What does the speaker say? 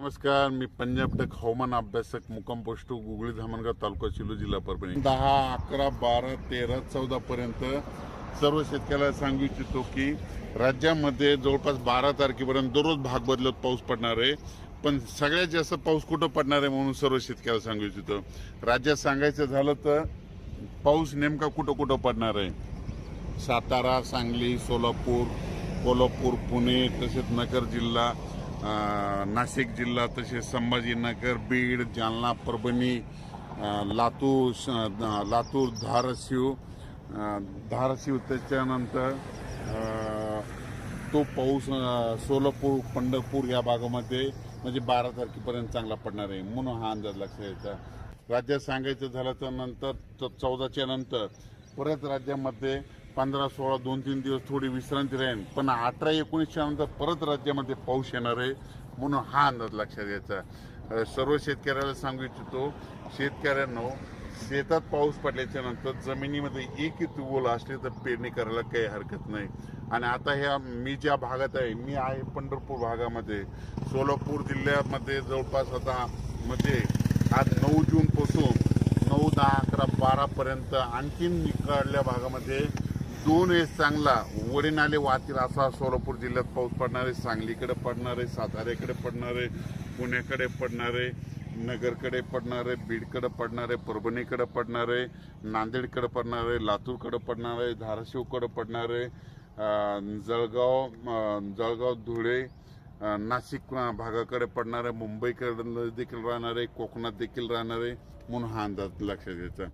नमस्कार मी पंजाब टक हवामान अभ्यासक मुक्काम पोस्ट गुगळी धामणगाव तालुका चिलू जिल्हा परभणी. दहा अकरा बारा तेरा चौदा पर्यंत सर्व शेतकऱ्याला सांगू इच्छितो की राज्यामध्ये जवळपास बारा तारखेपर्यंत दररोज भाग बदलत पाऊस पडणार आहे. पण सगळ्यात जास्त पाऊस कुठं पडणार आहे म्हणून सर्व शेतकऱ्याला सांगू इच्छितो. राज्यात सांगायचं झालं तर पाऊस नेमका कुठं कुठं पडणार आहे? सातारा सांगली सोलापूर कोल्हापूर पुणे तसेच नगर जिल्हा नाशिक जिल्हा तसेच संभाजीनगर बीड जालना परभणी लातूर लातूर धाराशिव धारशिव धाराशिव त्याच्यानंतर तो पाऊस सोलापूर पंढरपूर या भागामध्ये म्हणजे बारा तारखेपर्यंत चांगला पडणार आहे म्हणून हा अंदाज लक्षात यायचा राज्यात सांगायचं झालं तर नंतर च- चौदाच्या नंतर परत राज्यामध्ये पंधरा सोळा दोन तीन दिवस थोडी विश्रांती राहील पण अठरा एकोणीसच्या नंतर परत राज्यामध्ये पाऊस येणार आहे म्हणून हा अंदाज लक्षात घ्यायचा. सर्व शेतकऱ्याला सांगू इच्छितो शेतकऱ्यांनो शेतात पाऊस पडल्याच्या नंतर जमिनीमध्ये एक तुगोल असले तर पेरणी करायला काही हरकत नाही. आणि आता ह्या मी ज्या भागात आहे मी आहे पंढरपूर भागामध्ये. सोलापूर जिल्ह्यामध्ये जवळपास आता म्हणजे आज नऊ जूनपासून नऊ दहा अकरा बारापर्यंत आणखीन निकडल्या भागामध्ये दोन वेळेस चांगला. वडे नाले वाहतील असा सोलापूर जिल्ह्यात पाऊस पडणार आहे सांगलीकडे पडणार आहे साताऱ्याकडे पडणार आहे पुण्याकडे पडणार आहे नगरकडे पडणार आहे बीडकडे पडणार आहे परभणीकडे पडणार आहे नांदेडकडे पडणार आहे लातूरकडे पडणार आहे धाराशिवकडे पडणार आहे जळगाव जळगाव धुळे नाशिक भागाकडे पडणार आहे मुंबईकडे देखील राहणार आहे कोकणात देखील राहणार आहे म्हणून हा अंदाज लक्षात घ्यायचा.